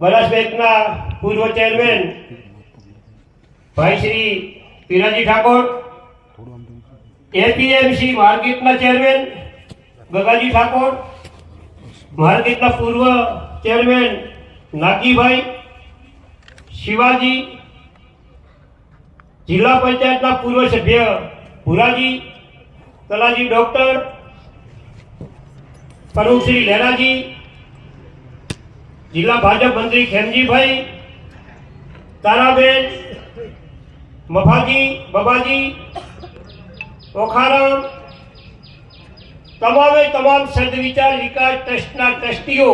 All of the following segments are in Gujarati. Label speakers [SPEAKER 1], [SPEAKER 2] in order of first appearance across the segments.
[SPEAKER 1] બનાસ બેંકના પૂર્વ ચેરમેન ભાઈ શ્રી પીરાજી ઠાકોર, એપીએમસી માર્કેટના ચેરમેન ગગાજી ઠાકોર, માર્કેટના પૂર્વ ચેરમેન નાગીભાઈ, શિવાજી, જિલ્લા પંચાયતના પૂર્વ સભ્ય ભુરાજી, તલાજી ડોક્ટર પ્રમુખ શ્રી લહેરાજી જિલ્લા ભાજપ મંત્રી ખેમજીભાઈ તારાબેન, મફાજી, બબાજી ઓખારામ તમામે તમામ સદવિચાર વિકાસ ટ્રસ્ટના ટ્રસ્ટીઓ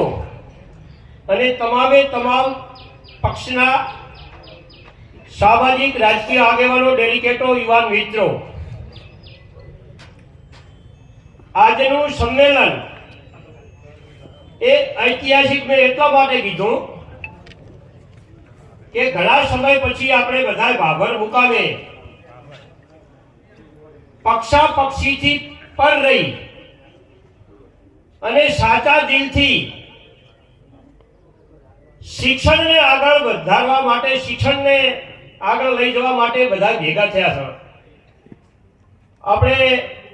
[SPEAKER 1] અને તમામે તમામ પક્ષના સામાજિક રાજકીય આગેવાનો, ડેલિગેટો, યુવાન મિત્રો. આજનું સંમેલન એ ઐતિહાસિક મેં એટલા માટે કીધું કે ઘણા સમય પછી આપણે બધા બાબર મુકામે પક્ષા પક્ષીથી પર રહી અને સાચા દિલથી શિક્ષણને આગળ વધારવા માટે, શિક્ષણને આગળ લઈ જવા માટે બધા ભેગા થયા છે. આપણે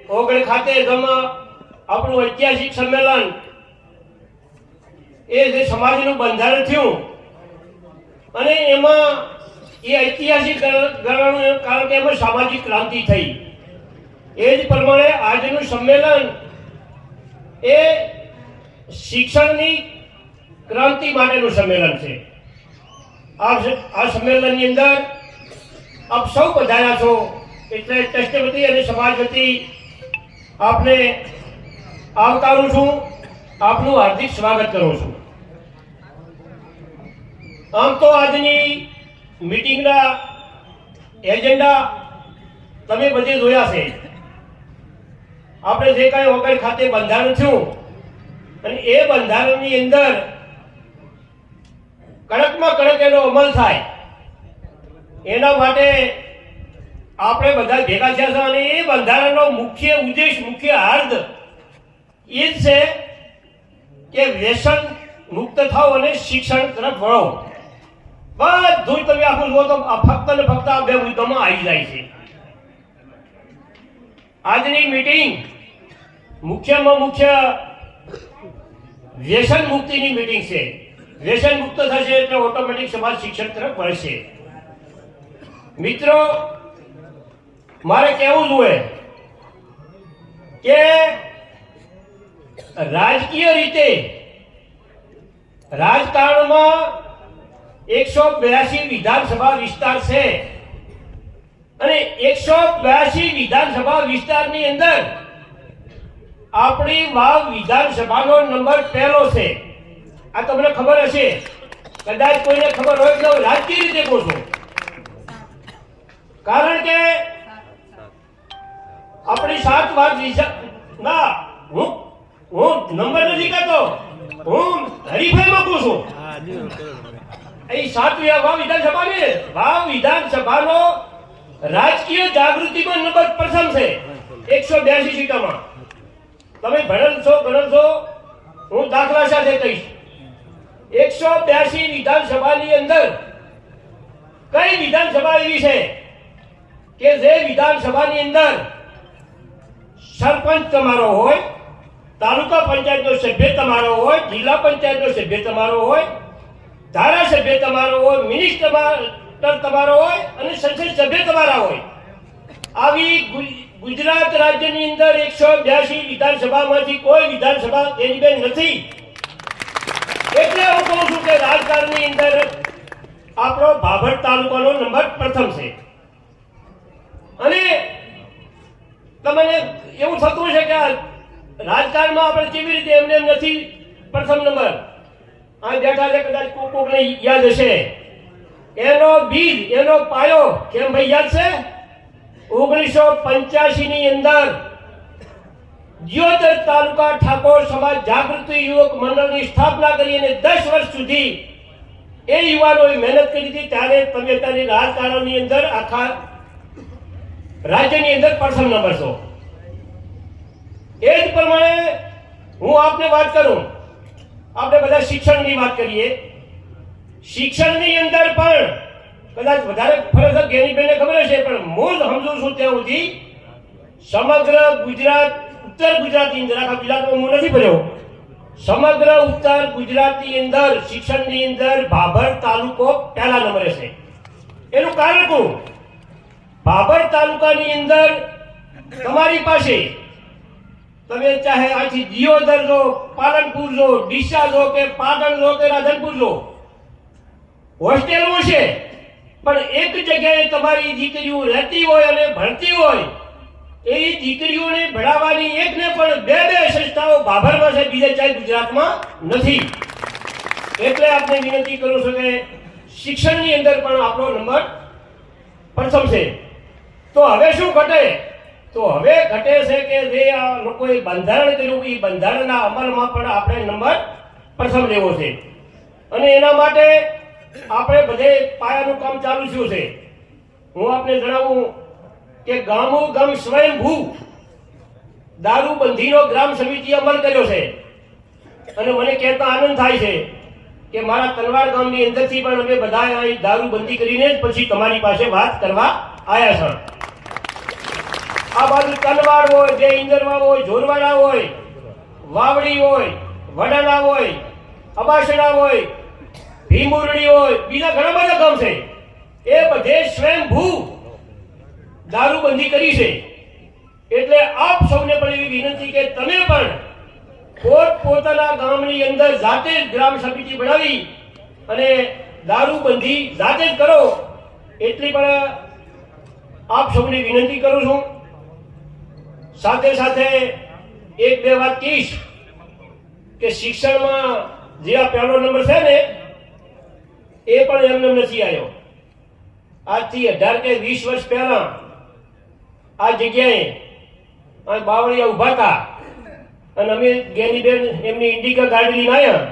[SPEAKER 1] ઓગણ ખાતે ગમ આપણું ઐતિહાસિક સંમેલન એ જે સમાજનું બંધારણ થયું, અને એમાં એ ઐતિહાસિક ગણવાનું કારણ કે એમાં સામાજિક ક્રાંતિ થઈ. એ જ પ્રમાણે આજનું સંમેલન એ શિક્ષણની ક્રાંતિ માટેનું સંમેલન છે. આ સંમેલનની અંદર આપ સૌ પધાર્યા છો, એટલે ટ્રસ્ટ વતી અને સમાજ વતી આપને આવકારું છું, આપનું હાર્દિક સ્વાગત કરું છું. આમ તો આજની મીટિંગના એજન્ડા તમે બધે જોયા છે. આપણે જે કાંઈ વગર ખાતે બંધારણ થયું, અને એ બંધારણની અંદર કડકમાં કડક એનો અમલ થાય. એના માટે આપણે બધા ભેગા થયા છે અને એ બંધારણનો મુખ્ય ઉદ્દેશ, મુખ્ય હાર્દ એ જ છે કે વ્યસન મુક્ત થાવ અને શિક્ષણ તરફ વળો. બધું તમે આખું જુઓ તો ફક્ત ને ફક્ત આ બે મુદ્દામાં આવી જાય છે. આજની મીટિંગ મુખ્યમાં મુખ્ય વ્યસન મુક્તિની મીટિંગ છે. વ્યસન મુક્ત થશે એટલે ઓટોમેટિક સમાજ શિક્ષણ તરફ વળશે. મિત્રો, મારે કહેવું જોઈએ કે રાજકીય રીતે રાજકારણમાં એકસો બ્યાસી વિધાનસભા વિસ્તાર છે. અને એકસો બ્યાસી વિધાનસભા વિસ્તારની અંદર આપણી વાવ વિધાનસભાનો નંબર પહેલો છે. આ તમને ખબર હશે. કદાચ કોઈને ખબર હોય તો રાજકીય રીતે કહું છું કારણ કે આપણી સાત વાત ના, હું હું નંબર નથી કહેતો. હું હરીફાઈમાં કહું છું એ સાત વાવ વિધાનસભા વિધાનસભાને વાવ વિધાનસભાનો રાજકીય જાગૃતિમાં નંબર પ્રથમ છે. એકસો બ્યાસી સીટોમાં. તમે ભણેલ છો ગણેલ છો હું દાખલા સાથે કહીશ. એકસો બ્યાસી વિધાનસભાની અંદર કઈ વિધાનસભા એવી છે કે જે વિધાનસભાની અંદર સરપંચ તમારો હોય, તાલુકા પંચાયતનો સભ્ય તમારો હોય, જિલ્લા પંચાયતનો સભ્ય તમારો હોય ધારાસભ્ય તમારો હોય મિનિસ્ટર તમારો હોય અને સંસદ સભ્ય તમારા હોય. આવી ગુજરાત રાજ્યની અંદર એકસો બ્યાસી વિધાનસભામાંથી કોઈ વિધાનસભા તેની બેન નથી. એટલે હું કહું છું કે રાજકારણની અંદર આપણો ભાભર તાલુકાનો નંબર પ્રથમ છે. અને તમને એવું થતું છે કે રાજકારણમાં આપણે કેવી રીતે એમને નથી પ્રથમ નંબર. આ બેઠા છે કદાચ કોક ને યાદ હશે. એનો બીજ, એનો પાયો, કેમ ભાઈ યાદ છે? ઓગણીસો પંચ્યાસી ની અંદર જ્યોતર તાલુકા ઠાકોર સમાજ જાગૃતિ યુવક મંડળની સ્થાપના કરી અને દસ વર્ષ સુધી એ યુવાનોએ મહેનત કરી હતી. ત્યારે તમે અત્યારે રાજકારણની અંદર આખા રાજ્યની અંદર પ્રથમ નંબર છો એ જ પ્રમાણે હું આપને વાત કરું. આપણે બધા શિક્ષણની વાત કરીએ. શિક્ષણની અંદર પણ કદાચ વધારે ફરજ જ્ઞાનીબેનને ખબર હશે, પણ મૂળ સમજુ છું ત્યાં સુધી સમગ્ર ગુજરાત, ઉત્તર ગુજરાતની અંદર, આખા ગુજરાતમાં હું નથી ભર્યો સમગ્ર ઉત્તર ગુજરાતની અંદર, શિક્ષણની અંદર ભાભર તાલુકો પહેલા નંબરે છે. એનું કારણ શું? ભાભર તાલુકાની અંદર તમારી પાસે તમે ચાહે આથી દિયોદર જો પાલનપુર જો ડીસા જો કે પાટણ જો કે રાધનપુર જો હોસ્ટેલો છે પણ એક જગ્યાએ તમારી દીકરીઓ રહેતી હોય અને ભણતી હોય એ દીકરીઓને ભણાવવાની એક ને પણ બે બે સંસ્થાઓ ભાભરમાં છે બીજે ચાય ગુજરાતમાં નથી। એટલે આપણે વિનંતી કરું છું કે શિક્ષણની અંદર પણ આપણો નંબર પ્રથમ છે. તો હવે શું ઘટે? તો હવે ઘટે છે કે જે આ લોકોએ બંધારણ કર્યું એ બંધારણના અમલમાં પણ આપણે નંબર પ્રથમ લેવો છે. અને એના માટે આપણે બધે પાયાનું કામ ચાલુ થયું છે. હું આપને જણાવું કે ગામો ગામ સ્વયંભૂ દારૂબંધીનો ગ્રામ સમિતિ અમલ કર્યો છે. અને મને કહેતા આનંદ થાય છે કે મારા તલવાર ગામની અંદરથી પણ અમે બધા દારૂ દારૂબંધી કરીને જ પછી તમારી પાસે વાત કરવા આવ્યા છે. આ બાજુ તલવાર હોય, જે ઇન્દરવા હોય ઝોરવાડા હોય, વાવડી હોય, વડાલા હોય, અબાસડા હોય, ભીમુરડી હોય, બીજા ઘણા બધા ગામ છે. એ બધે સ્વયંભૂ દારૂબંધી કરી છે. એટલે આપ સૌને પણ એવી વિનંતી કે તમે પણ પોત પોતાના ગામની અંદર જાતે જ ગ્રામ સમિતિ બનાવી અને દારૂબંધી જાતે જ કરો, એટલી પણ આપ સૌને વિનંતી કરું છું. સાથે સાથે એક બે વાત કહીશ કે શિક્ષણમાં જે આ પહેલો નંબર છે ને, એ પણ એમને નથી આવ્યો આજથી અઢાર કે વીસ વર્ષ પહેલા આ જગ્યાએ બાવળિયા ઊભા હતા અને અમે ગેનીબેન એમની ઇન્ડિકા ગાડી લઈને આવ્યા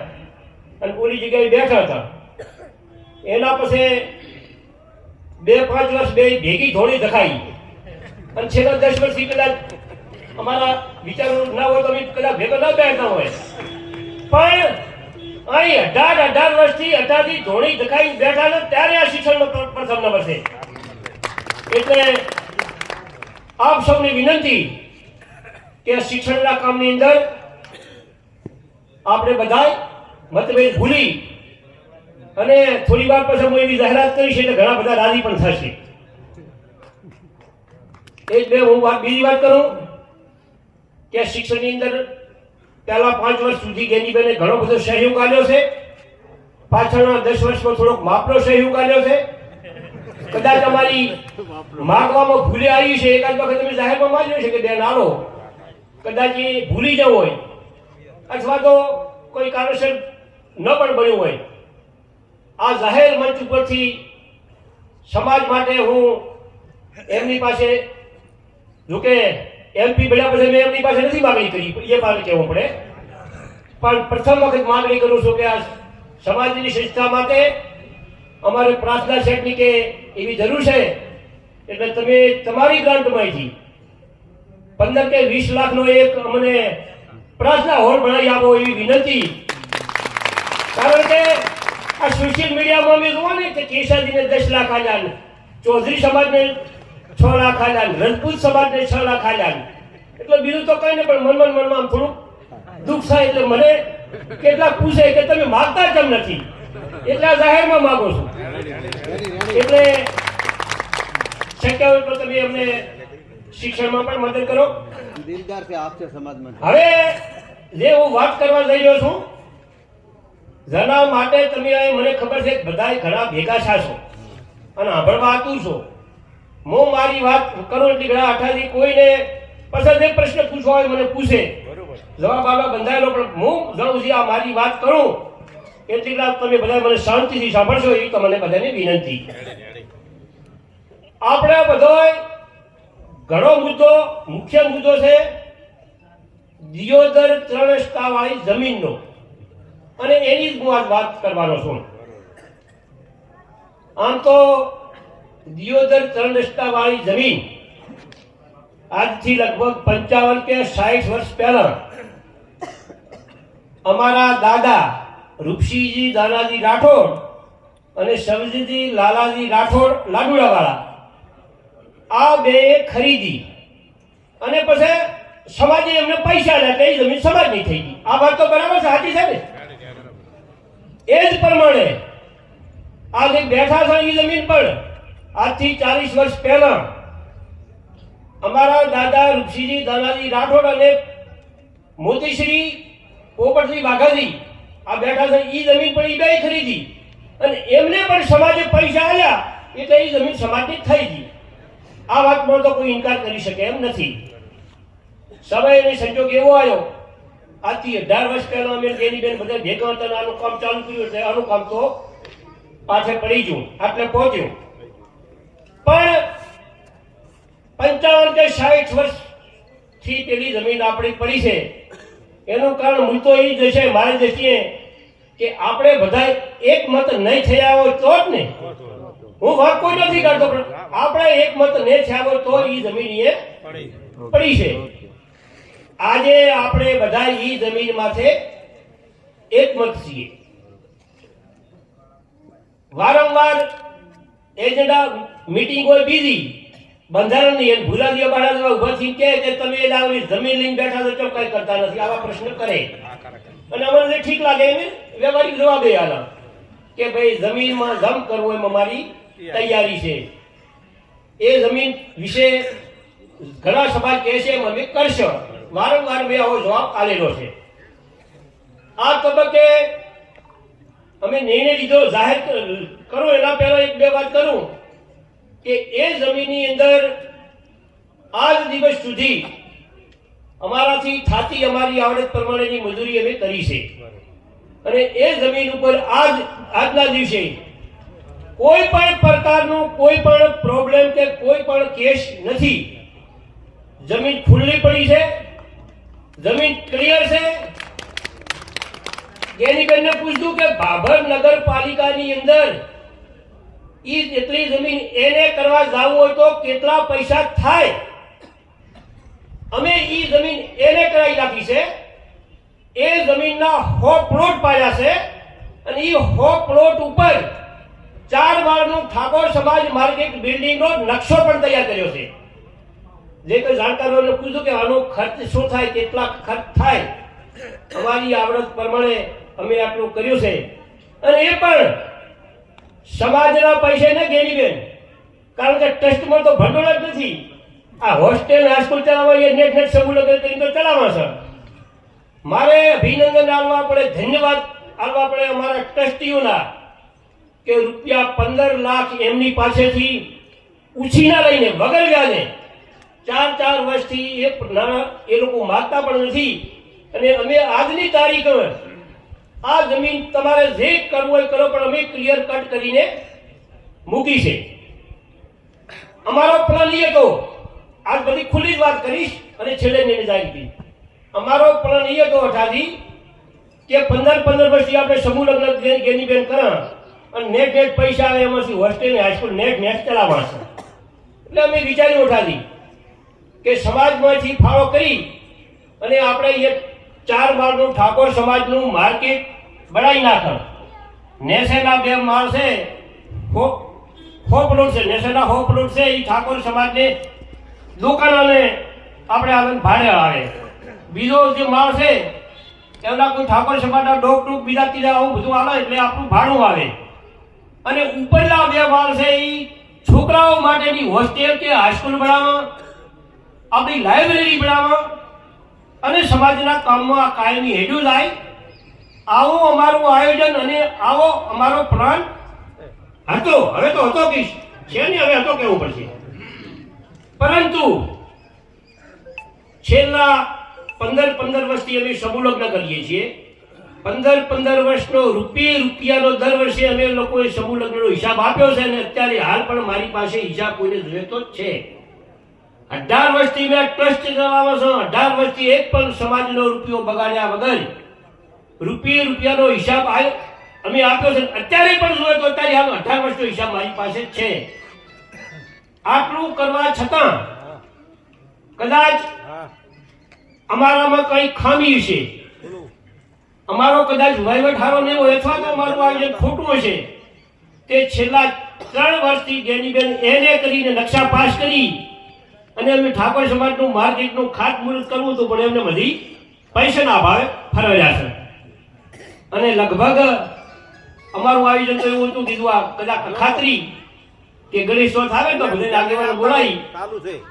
[SPEAKER 1] અને પૂરી જગ્યાએ બેઠા હતા. એના પછી બે પાંચ વર્ષ બે ભેગી ધોળી દખાઈ અને છેલ્લા દસ વર્ષથી કદાચ અમારા વિચારો ના હોય તો અમે કદાચ ભેગા ના બેઠા હોય. પણ અહીં અઢાર અઢાર વર્ષથી અઢારથી ધોણી દખાઈ બેઠા ને ત્યારે આ શિક્ષણનો પ્ર- પ્રથમ નંબર છે. એટલે આપ સૌને વિનંતી કે શિક્ષણના કામની અંદર આપણે બધા મતભેદ ભૂલી અને થોડી વાર પછી હું એવી જાહેરાત કરીશ એટલે ઘણા બધા રાજી પણ થશે. એક બે હું વાત બીજી વાત કરું. કે શિક્ષણની અંદર પહેલા પાંચ વર્ષ સુધી ગેનીબેને ઘણો બધો સહયોગ આપ્યો છે. પાછળના દસ વર્ષમાં થોડોક માપનો સહયોગ આપ્યો છે. કદાચ અમારી માગવામાં ભૂલી આવી છે. એકાદ વખત તમે જાહેરમાં માંગ્યો છે કે બેન આવો. કદાચ એ ભૂલી જવું હોય. અથવા તો કોઈ કારણસર ન પણ બન્યું હોય. આ જાહેર મંચ ઉપરથી સમાજ માટે હું એમની પાસે જોકે એમપી બન્યા પછી મેં એમની પાસે નથી માગણી કરી. એ મારે કહેવું પડે. પણ પ્રથમ વખત માગણી કરું છું કે આ સમાજની સંસ્થા માટે અમારે પ્રાર્થના સેટની કે એવી જરૂર છે, એટલે તમે તમારી ગ્રાન્ટમાંથી પંદર કે વીસ લાખનો એક અમને પ્રાર્થના હોલ બનાવી આપો એવી વિનંતી. કારણ કે આ સોશિયલ મીડિયામાં અમે જોવા ને કે કેસાજીને દસ લાખ આલ્યા ચૌધરી સમાજને છ લાખ આલ્યા રજપૂત સમાજને છ લાખ આલ્યા એટલે બીજું તો કઈ ને પણ મનમાં મનમાં થોડું દુઃખ થાય એટલે મને કેટલા પૂછે કે તમે માગતા કેમ નથી? એટલા જાહેરમાં માગો છો. એટલે શક્ય હોય તો તમે અમને શિક્ષણમાં પણ મદદ કરો. હવે જે હું વાત કરવા જઈ રહ્યો છું જના માટે તમે મને ખબર છે બધા ઘણા ભેગા છા છો. અને આભળવા આતું છો. હું મારી વાત કરું એટલે ઘણા અઠાથી કોઈને પસંદ એક પ્રશ્ન પૂછવા હોય મને પૂછે. જવાબ આપવા બંધાયેલો પણ હું જાણું છું આ મારી વાત કરું એટલી કલાક તમે બધા મને શાંતિથી સાંભળશો એવી તમને બધાને વિનંતી. આપણે બધાય ઘણો મુદ્દો મુખ્ય મુદ્દો છે દિયોદર ત્રણ રસ્તાવાળી જમીનનો. અને એની જ હું આજ વાત કરવાનો છું. આમ તો દિયોદર ત્રણ રસ્તાવાળી જમીન. આજથી લગભગ પંચાવન કે સાહીઠ વર્ષ પહેલા અમારા દાદા રૂપસિંહજી દાદાજી રાઠોડ અને સબજીજી લાલાજી રાઠોડ લાડુડાવાળા આ બે ખરીદી અને પછી સમાજે એમને પૈસા આપ્યા, એ જમીન સમાજની થઈ ગઈ. આ વાત તો બરાબર છે સાચી છે ને? એ જ પ્રમાણે આ જે બેઠા છે એ જમીન પણ. આજથી ચાલીસ વર્ષ પહેલા અમારા દાદા ઋષિજી દાદાજી રાઠોડ અને મોતીશ્રી પોપટજી વાઘાજી આ બેઠા છે એ જમીન પણ એ બે ખરીદી. અને એમને પણ સમાજે પૈસા આવ્યા એટલે એ જમીન સમાજની થઈ ગઈ. આ વાતમાં તો કોઈ ઇનકાર કરી શકે એમ નથી. સમય અને સંજોગ એવો આવ્યો આજથી અઢાર વર્ષ પહેલા અમે બેન બધા ભેગા હતા આનું કામ ચાલુ કર્યું, એટલે આનું કામ તો પાછળ પડી ગયું, આટલે પહોંચ્યું. પણ પંચાવન કે સાઠ વર્ષથી પેલી જમીન આપણી પડી છે. એનું કારણ હું તો એ જ મારી દ્રષ્ટિએ, કે આપણે બધા એક મત નહીં થયા હોય તો જ ને. હું વાત કોઈ નથી કરતો પણ આપણે એક મત નહીં થયા હોય તો એ જમીન એ પડી છે. આજે આપણે બધા એ જમીન માથે એકમત છીએ. વારંવાર એજન્ડા મીટિંગ હોય બીજી બંધારણની એમ ભૂલા દિયા બાળા ઊભા થઈ કે તમે એ લાવની જમીન લઈને બેઠા છો કેમ કઈ કરતા નથી, આવા પ્રશ્ન કરે. અને અમને જે ઠીક લાગે એને વ્યવહારિક જવાબ એ આલા. કે ભાઈ, જમીનમાં જમ કરવો એમાં મારી તૈયારી છે. એ જમીન વિશે ઘણા સમાજ કહે છે, એમ અમે કરશો. વારંવાર મેં આવો જવાબ આલેલો છે. આ તબક્કે અમે નિર્ણય લીધો, જાહેર કરો, એના પહેલા એક બે વાત કરું કે એ જમીનની અંદર આજ દિવસ સુધી અમારાથી થાતી અમારી આવડત પ્રમાણેની મજૂરી અમે કરી છે. અને એ જમીન ઉપર આજ, આજના દિવસે કોઈ પણ પ્રકારનું કોઈ પણ પ્રોબ્લેમ કે કોઈ પણ કેસ નથી. જમીન ખુલ્લી પડી છે, જમીન ક્લિયર છે ગેનીબેનને પૂછ્યું કે ભાભર નગરપાલિકાની અંદર ઈ જેટલી જમીન એને કરવા જાવું હોય તો કેટલા પૈસા થાય? અમે ઈ જમીન એને કરાવી નાખી છે. એ જમીનના હો પ્લોટ પાડ્યા છે અને ઈ હો પ્લોટ ઉપર ચાર માળનું ઠાકોર સમાજ માર્કેટ બિલ્ડિંગનો નકશો પણ તૈયાર કર્યો છે. જે કોઈ જાણકારોને પૂછ્યું કે આનો ખર્ચ શું થાય, કેટલા ખર્ચ થાય? અમારી આવડત પ્રમાણે અમે આટલું કર્યું છે. અને એ પણ સમાજના પૈસે ને ગેરીબેન કારણ કે ટ્રસ્ટમાં તો ભંડોળ જ નથી. આ હોસ્ટેલ હાઈસ્કૂલ ચલાવવા એ નેટ નેટ સમૂહ લગ્ન ચલાવવા છે. મારે અભિનંદન આપવા પડે, ધન્યવાદ આપવા પડે અમારા ટ્રસ્ટીઓના કે રૂપિયા પંદર લાખ એમની પાસેથી ઉછીના લઈને વગર વ્યાજે ચાર ચાર વર્ષથી એ નાણાં એ લોકો માગતા પણ નથી. અને અમે આજની તારીખ આ જમીન તમારે જે કરવું હોય કરો, પણ અમે ક્લિયર કટ કરીને મૂકી છે. અમારો પ્લાન એ હતો. આજ બધી ખુલ્લી જ વાત કરીશ અને છેલ્લે નિર્ણય કરી અમારો પ્લાન એ હતો અઠાથી કે પંદર પંદર વર્ષથી આપણે સમૂહ લગ્ન ગેની બેન કરા અને નેટ નેટ પૈસા આવે એમાંથી હોસ્ટેલ ને હાઈસ્કૂલ નેટ નેટ ચલાવવા છે. એટલે અમે વિચાર્યું ઉઠાવી કે સમાજમાંથી ફાળો કરી અને આપણે એક ચાર માળનું ઠાકોર સમાજનું માર્કેટ બનાવી નાખ. નેસેના બે માળ છે હોપ રોડ છે નેસેના હોપ રોડ છે એ ઠાકોર સમાજને દુકાનોને આપણે આગળ ભાડે આવે. બીજો જે માળ છે, એમના કોઈ ઠાકોર સમાજના ડોક ટૂક બીજા ત્રીજા આવું બધું આવે એટલે આપણું ભાડું આવે. અને ઉપરના બે માળ છે એ છોકરાઓ માટેની હોસ્ટેલ કે હાઈસ્કૂલ બનાવવા, આપણી લાઇબ્રેરી બનાવવા અને સમાજના કામમાં આ કાયમી હેડું લાય આવું અમારું આયોજન અને આવો અમારો પ્લાન. હતો, હવે તો હતો કે છે ને, હવે હતો કેવું પડશે? પરંતુ છેલ્લા પંદર પંદર વર્ષથી અમે સમૂહ લગ્ન કરીએ છીએ. પંદર પંદર વર્ષનો રૂપિયે રૂપિયાનો દર વર્ષે અમે લોકોએ સમૂહ લગ્નનો હિસાબ આપ્યો છે અને અત્યારે હાલ પણ મારી પાસે હિસાબ કોઈને જોઈતો છે. અઢાર વર્ષથી મેં ટ્રસ્ટ ચલાવો છો, અઢાર વર્ષથી એક પણ સમાજનો રૂપિયો બગાડ્યા વગર રૂપિયે રૂપિયાનો હિસાબ આવ્યો અમે આપ્યો છે. અત્યારે પણ જોઈએ તો અત્યારે હાલ અઢાર વર્ષનો હિસાબ મારી પાસે છે. આટલું કરવા છતાં કદાચ અમારામાં કઈ ખામી છે અમારો કદાચ વહીવટ હારો નહીં હોય અથવા તો અમારું આયોજન ખોટું હશે. તે છેલ્લા ત્રણ વર્ષથી ગેનીબેન એને કરીને નકશા પાસ કરી અને અમે ઠાકોર સમાજનું માર્કેટનું ખાતમુહૂર્ત કરવું હતું, પણ એમને બધી પૈસાના અભાવે ફરવ્યા છે. અને લગભગ અમારું આયોજન તો એવું હતું કીધું આ કદાચ ખાતરી કે ગણેશોત્સવ આવે ને તો બધા આગેવાન બોલાવી.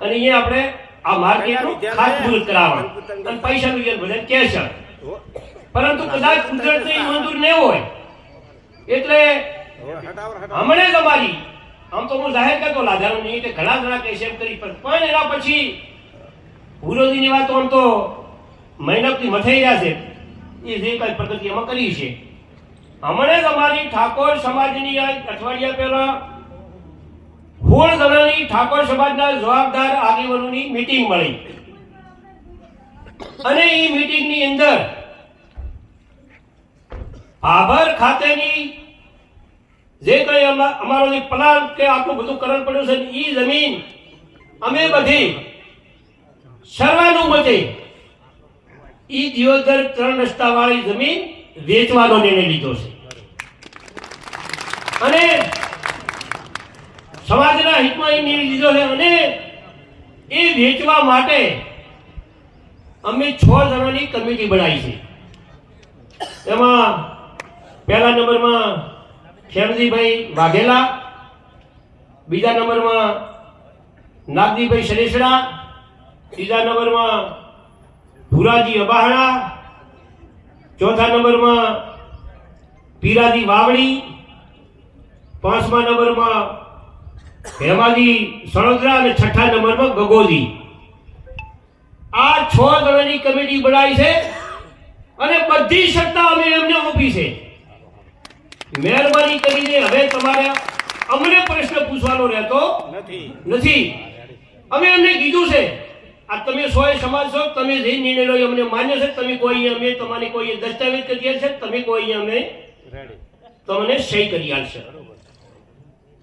[SPEAKER 1] અને અહીંયા આપણે આ માર્કેટનું ખાતમુહૂર્ત કરાવવાનું. અને પૈસાનું જે બધાને કહેશે પરંતુ કદાચ કુદરતની મંજૂર ન હોય. એટલે હમણે જ અમારી આમ તો હું જાહેર કરતો લાધારો નહીં કે ઘણા ઘણા છે એમ કરી પણ એના પછી વિરોધીની વાતો આમ તો મહેનતથી મથાઈ રહ્યા છે. એ જે કઈ પ્રગતિ એમાં કરી છે. હમણે અમારી ઠાકોર સમાજની અઠવાડિયા પહેલા સોળ જણાની ઠાકોર સમાજના જવાબદાર આગેવાનોની મીટિંગ મળી. અને એ મીટિંગની અંદર આભાર ખાતેની જે કઈ અમા- અમારો જે પ્લાન કે આટલું બધું કરણ પડ્યું છે એ જમીન અમે બધી સર્વાનુમતે ઈ દિયોદર ત્રણ રસ્તા વાળી જમીન વેચવાનો નિર્ણય લીધો છે. અને સમાજના હિતમાં એ નિર્ણય લીધો છે અને એ વેચવા માટે અમે છ જણાની કમિટી બનાવી છે. એમાં પહેલા નંબરમાં ખેમજીભાઈ વાઘેલા, બીજા નંબરમાં નાગજીભાઈ શરેસડા ત્રીજા નંબરમાં ભુરાજી અબાહણા ચોથા નંબરમાં પીરાજી વાવણી પાંચમા નંબરમાં હેમાજી સળોદરા અને છઠ્ઠા નંબરમાં ગગોજી. આ છ જણાની કમિટી બનાવી છે અને બધી સત્તા અમે એમને આપી છે. મહેરબાની કરીને હવે તમારે અમને પ્રશ્ન પૂછવાનો રહેતો
[SPEAKER 2] નથી.
[SPEAKER 1] નથી. અમે એમને કીધું છે આ તમે સોય સમાજ છો તમે જે નિર્ણય લો અમને માન્ય છે તમે કોઈ અમે તમારી કોઈ દસ્તાવેજ કરી છે તમે કોઈ અમે તમને સહી કરી આલશે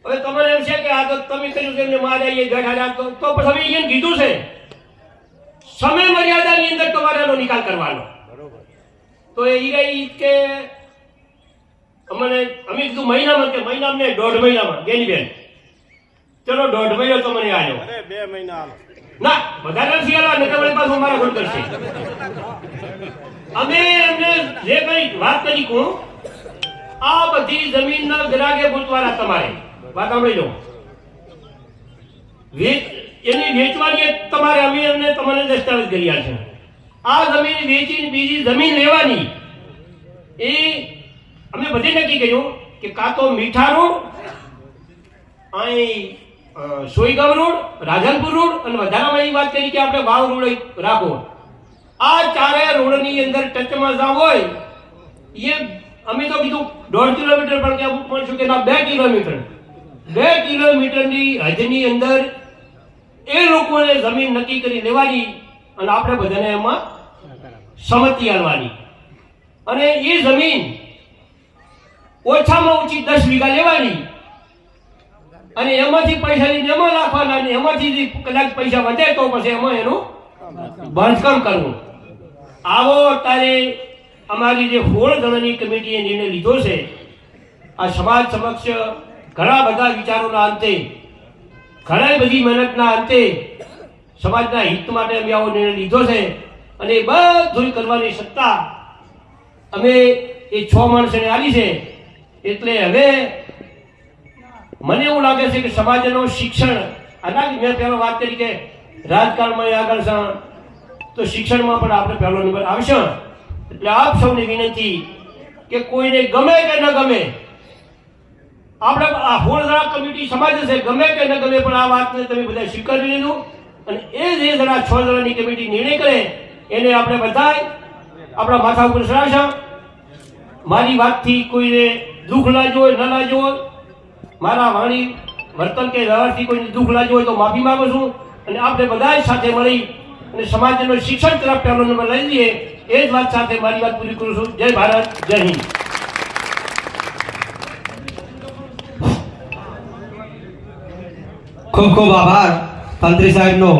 [SPEAKER 1] હવે તમારે એમ છે કે આ તો તમે કર્યું છે એમને મારે એ ગઢાડ્યા તો તો પછી અમે એને કીધું છે સમય મર્યાદાની અંદર તમારે એનો નિકાલ કરવાનો.
[SPEAKER 2] બરોબર.
[SPEAKER 1] તો એ ઈ કે અમને અમે કીધું મહિનામાં કે મહિનામાં દોઢ મહિનામાં ગેની બેન. ચલો દોઢ મહિનો તમને આવ્યો
[SPEAKER 2] બે મહિના
[SPEAKER 1] ના વધારે નથી આલવા નકર વળી પાછું મારા ખોટ કરશે. અમે એમને જે કઈ વાત કરી કહું આ બધી જમીનના ગ્રાહકે પૂછવાના તમારે. વાત સાંભળી લો. એની વેચવાની તમારે, અમે એમને તમને દસ્તાવેજ કરી છે આ જમીન વેચીને બીજી જમીન લેવાની, એ અમે બધે નક્કી કર્યું કે કાં તો મીઠાનું, અહીં સોઈગામ રોડ, રાધનપુર રોડ અને વધારામાં એ વાત કરી કે આપણે વાવ રોડ રાખો આ ચારે રોડની અંદર ટચમાં જાવ હોય, એ અમે તો કીધું દોઢ કિલોમીટર પણ કે પણ કે ના, બે કિલોમીટર. બે કિલોમીટરની હદની અંદર એ લોકોને જમીન નક્કી કરી લેવાની અને આપણે બધાને એમાં સંમતિ આણવાની અને એ જમીન ઓછામાં ઓછી દસ વીઘા લેવાની. અને એમાંથી પૈસા લઈને એમાં નાખવાના અને એમાંથી કદાચ પૈસા વધે તો પછી એમાં એનું બાંધકામ કરવું. આવો અત્યારે અમારી જે સોળ જણાની કમિટીએ નિર્ણય લીધો છે, આ સમાજ સમક્ષ ઘણા બધા વિચારોના અંતે ઘણા બધી મહેનતના અંતે સમાજના હિત માટે અમે આવો નિર્ણય લીધો છે અને બધું કરવાની સત્તા અમે એ છ માણસોને આવી છે. એટલે હવે મને એવું લાગે છે કે સમાજનું શિક્ષણ, આના મેં પહેલા વાત કરી કે રાજકારણમાં આગળ છે તો શિક્ષણમાં પણ આપણે પહેલો નંબર આવશે. એટલે આપ સૌની વિનંતી કે કોઈને ગમે કે ન ગમે, આપણે આ હોળ જણા કમિટી સમાજ છે, ગમે કે ન ગમે પણ આ વાતને તમે બધા સ્વીકારી લીધું. અને એ જે જરા છ જણાની કમિટી નિર્ણય કરે, એને આપણે બધાય આપણા માથા ઉપર સરાશા મારી વાતથી કોઈને દુઃખ લાગ્યું હોય ન લાગ્યું હોય મારા વાણી વર્તન કે વ્યવહારથી કોઈને દુઃખ લાગ્યું હોય તો માફી માંગુ છું અને આપણે બધા સાથે મળી અને સમાજનો શિક્ષણ તરફ પહેલો લઈ લઈએ, એ જ વાત સાથે મારી વાત પૂરી કરું છું. જય ભારત, જય હિન્દ.
[SPEAKER 3] ખૂબ ખૂબ આભાર તંત્રી સાહેબનો.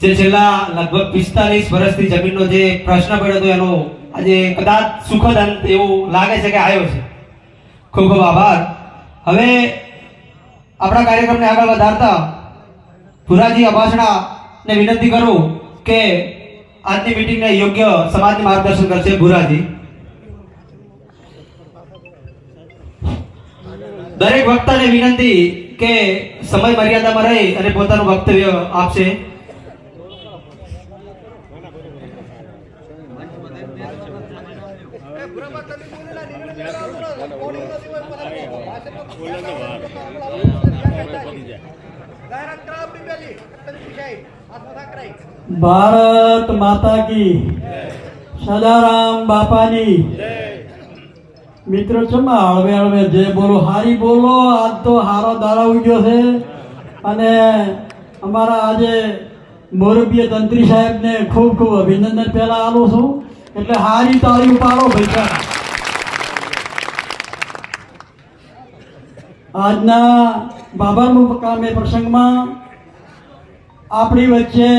[SPEAKER 3] જે છેલ્લા લગભગ પિસ્તાલીસ વર્ષથી જમીનનો જે પ્રશ્ન પડ્યો હતો, એનો આજે કદાચ સુખદ અંત એવું લાગે છે કે આવ્યો છે. ખૂબ ખૂબ આભાર. હવે આપણા કાર્યક્રમને આગળ વધારતા ભુરાજી અભાષણા ને વિનંતી કરું કે આજની મીટિંગને યોગ્ય સમાજની માર્ગદર્શન કરશે ભુરાજી. દરેક વક્તાને વિનંતી કે સમય મર્યાદામાં રહી અને પોતાનું વક્તવ્ય આપશે.
[SPEAKER 4] ભારત માતા કી. સદારામ બાપાની મિત્રો ચમા હળવે હળવે જે બોલો હારી બોલો આજ તો હારો દાડા ઉગ્યો છે. અને અમારા આજે મોરબીય તંત્રી સાહેબને ખૂબ ખૂબ અભિનંદન પહેલા આલું છું. એટલે હારી તારી ઉપાડો ભાઈ આજના બાબા મુકામે પ્રસંગમાં આપણી વચ્ચે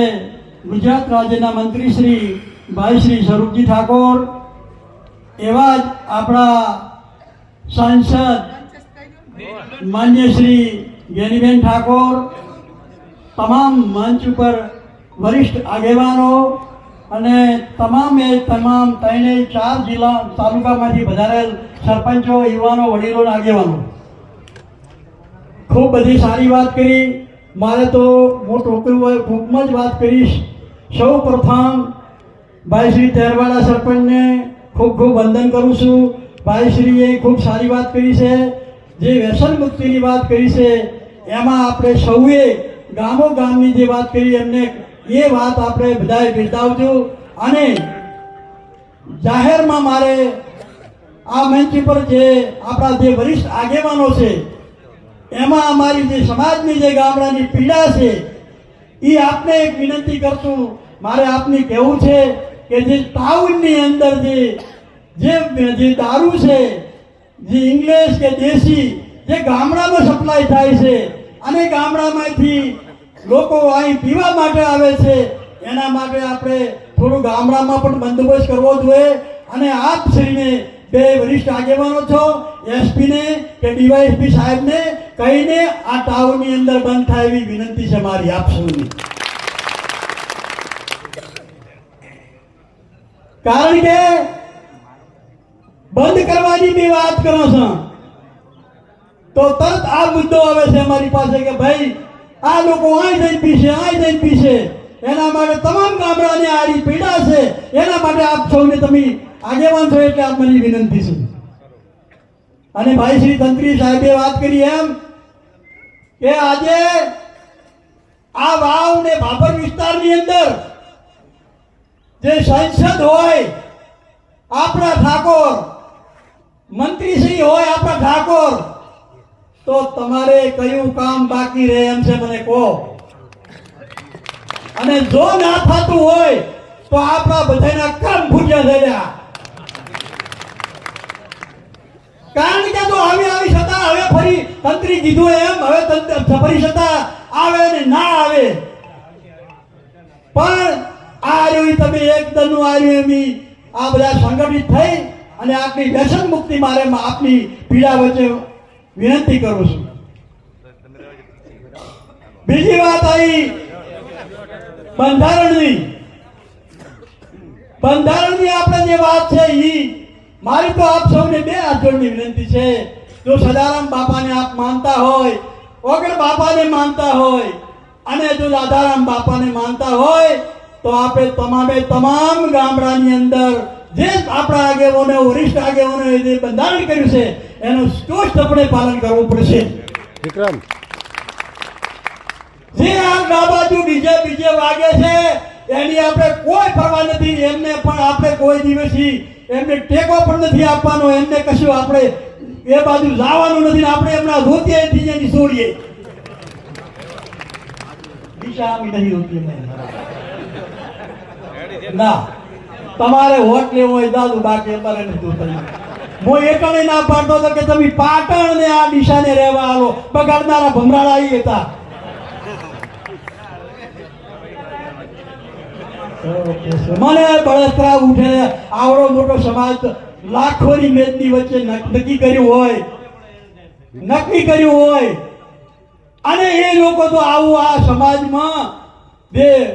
[SPEAKER 4] ગુજરાત રાજ્યના મંત્રી શ્રી ભાઈ શ્રી સ્વરૂપજી ઠાકોર એવા જ આપણા સાંસદ માન્ય શ્રી જ્ઞાનીબેન ઠાકોર, તમામ મંચ ઉપર વરિષ્ઠ આગેવાનો અને તમામે તમામ ત્રણે ચાર જિલ્લા તાલુકામાંથી વધારેલ સરપંચો, યુવાનો, વડીલો, આગેવાનો. ખૂબ બધી સારી વાત કરી. મારે તો હું ટોકરું હોય, ટૂંકમાં જ વાત કરીશ. સૌ પ્રથમ ભાઈ શ્રી તેરવાડા સરપંચને ખૂબ ખૂબ વંદન કરું છું. ભાઈ શ્રીએ ખૂબ સારી વાત કરી છે. જે વ્યસન મુક્તિની વાત કરી છે, એમાં આપણે સૌએ ગામો ગામની જે વાત કરી, એમને એ વાત આપણે બધાએ બિરદાવજો. અને જાહેરમાં મારે આ મંચ પર જે આપણા જે વરિષ્ઠ આગેવાનો છે, એમાં અમારી જે સમાજની જે ગામડાની પીડા છે, એ આપને એક વિનંતી કરશું. મારે આપને કહેવું છે કે જે ટાઉનની અંદર જે જે દારૂ છે, જે ઇંગ્લિશ કે દેશી, જે ગામડામાં સપ્લાય થાય છે, અને ગામડામાંથી લોકો અહીં પીવા માટે આવે છે. એના માટે આપણે થોડું ગામડામાં પણ બંદોબસ્ત કરવો જોઈએ. અને આપ શ્રીને બે વરિષ્ઠ આગેવાનો છો, એસપીને કે ડીવાયએસપી સાહેબને, કહીને આ ટાઉનની અંદર બંધ થાય એવી વિનંતી છે મારી આપ સૌની. કારણ કે બંધ કરવાની બી વાત કરો છો. તો તરત આ મુદ્દો આવે છે અમારી પાસે કે ભાઈ આ લોકો અહીં જઈને પીશે અહીં જઈને પીશે. એના માટે તમામ ગામડાને આરી પીડા છે. એના માટે આપ સૌને તમે આગેવાન છો એટલે આપ મારી વિનંતી છે. અને ભાઈ શ્રી તંત્રી સાહેબે વાત કરી એમ કે આજે આ વાવ ને ભાભર વિસ્તારની અંદર જે સંસદ હોય, આપણા ઠાકોર મંત્રીશ્રી હોય આપણા ઠાકોર તો તમારે કયું કામ બાકી રહે એમ છે મને કહો. અને જો ના થતું હોય, તો આપણા બધાના કામ ફૂટ્યા થયા કારણ કે તો આવી આવી છતાં હવે ફરી તંત્રી કીધું એમ, હવે ફરી છતાં આવે ને ના આવે. પણ આ રહ્યું તમે એકદમ આ રહ્યું એમ આ બધા સંગઠિત થઈ અને આપની વ્યસન મુક્તિ મારે આપની પીડા વચ્ચે વિનંતી કરું છું. બીજી વાત આવી, બંધારણની. બંધારણની આપણે જે વાત છે ઈ, મારી તો આપ સૌને બે હાથ વિનંતી છે. જો સદારામ બાપાને આપ માનતા હોય, ઓગણ બાપાને માનતા હોય, અને જો રાધારામ બાપાને માનતા હોય, તો આપણે તમામે તમામ ગામડાની અંદર જે આપણા આગેવાનો વરિષ્ઠ આગેવાનોએ જે બંધારણ કર્યું છે એનું સ્પષ્ટપણે પાલન કરવું પડશે.
[SPEAKER 2] વિક્રમ.
[SPEAKER 4] જે આ ડાબાજુ બીજે બીજે વાગે છે એની આપણે કોઈ પરવા નથી એમને પણ આપણે કોઈ દિવસથી એમને ટેકો પણ નથી આપવાનો એમને કશું આપણે એ બાજુ જવાનું નથી આપણે એમના ધોતીએ થી છોડીએ દિશા આમી નહીં હોતી ના. તમારે વોટ લેવો હોય દાદુ બાકી અમારે નથી જોતા. હું એકને ના પાડતો હતો કે તમે પાટણ ને આ દિશાને રહેવા આવો. બગાડનારા ભમરાળા આવી હતા. મને બળતરા ઉઠે આવડો મોટો સમાજ લાખોની મેદની વચ્ચે નક્કી કર્યું હોય. નક્કી કર્યું હોય. અને એ લોકો તો આવું આ સમાજમાં બે